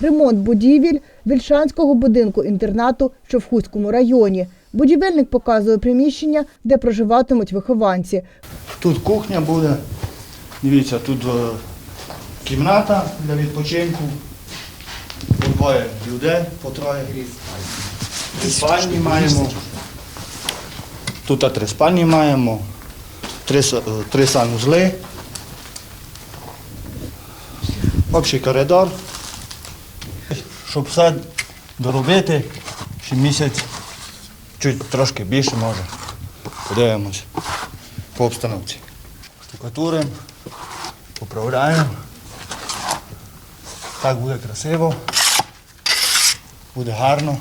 Ремонт будівель Вільшанського будинку інтернату, що в Хуському районі. Будівельник показує приміщення, де проживатимуть вихованці. Тут кухня буде. Дивіться, тут е, кімната для відпочинку. По двоє людей, по троє. Три спальні маємо. Тут три спальні маємо, три, е, три санузли. Общий коридор. Щоб все доробити, ще місяць, чуть трошки більше може. Подивимось по обстановці. Штукатуримо, поправляємо. Так буде красиво, буде гарно.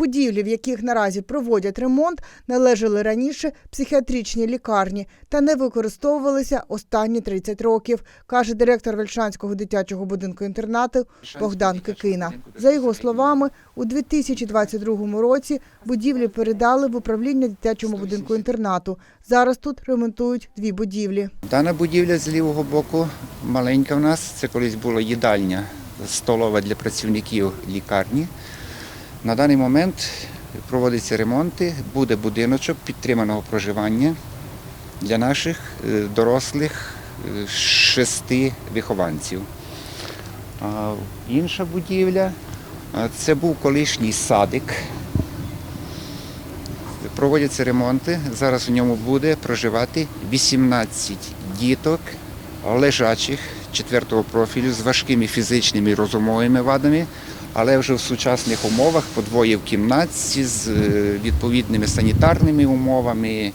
Будівлі, в яких наразі проводять ремонт, належали раніше психіатричній лікарні та не використовувалися останні 30 років, каже директор Вельшанського дитячого будинку інтернату Богдан Кикина. За його словами, у 2022 році будівлі передали в управління дитячому будинку інтернату. Зараз тут ремонтують дві будівлі. Дана будівля з лівого боку маленька в нас. Це колись була їдальня столова для працівників лікарні. На даний момент проводяться ремонти, буде будиночок підтриманого проживання для наших е, дорослих е, шести вихованців. Інша будівля це був колишній садик. Проводяться ремонти. Зараз в ньому буде проживати 18 діток лежачих четвертого профілю з важкими фізичними і розумовими вадами, але вже в сучасних умовах подвоє в кімнаті з е, відповідними санітарними умовами.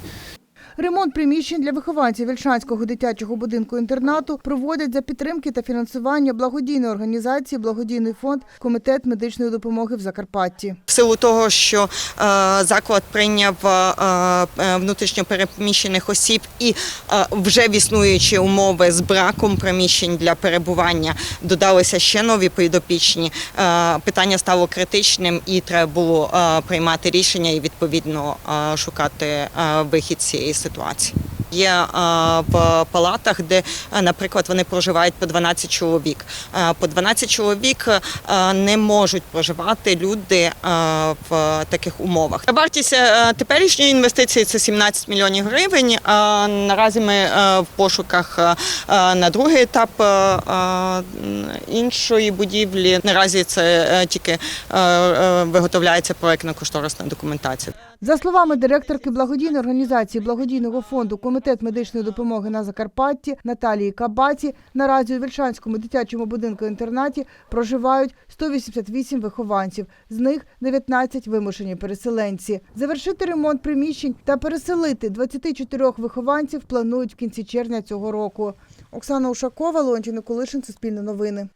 Ремонт приміщень для вихованців Вільшанського дитячого будинку інтернату проводять за підтримки та фінансування благодійної організації Благодійний фонд Комітет медичної допомоги в Закарпатті. В силу того, що е, заклад прийняв е, е, внутрішньо переміщених осіб і вже існуючі умови з браком приміщень для перебування додалися ще нові підопічні. Питання стало критичним і треба було приймати рішення і відповідно шукати вихід цієї ситуації. Є е, в палатах, де, е, наприклад, вони проживають по 12 чоловік. Е, По 12 чоловік не можуть проживати люди в таких умовах. Вартість теперішньої інвестиції це 17 мільйонів гривень. Наразі ми в пошуках на другий етап іншої будівлі. Наразі це тільки виготовляється проектно-кошторисна документація. За словами директорки благодійної організації благодійного фонду Комітет медичної допомоги на Закарпатті Наталії Кабаці, наразі у Вільшанському дитячому будинку інтернаті проживають 188 вихованців, з них 19 вимушені переселенці. Завершити ремонт приміщень та переселити 24 вихованців планують в кінці червня цього року. Оксана Ушакова, Леонтій Николишин, Суспільне новини.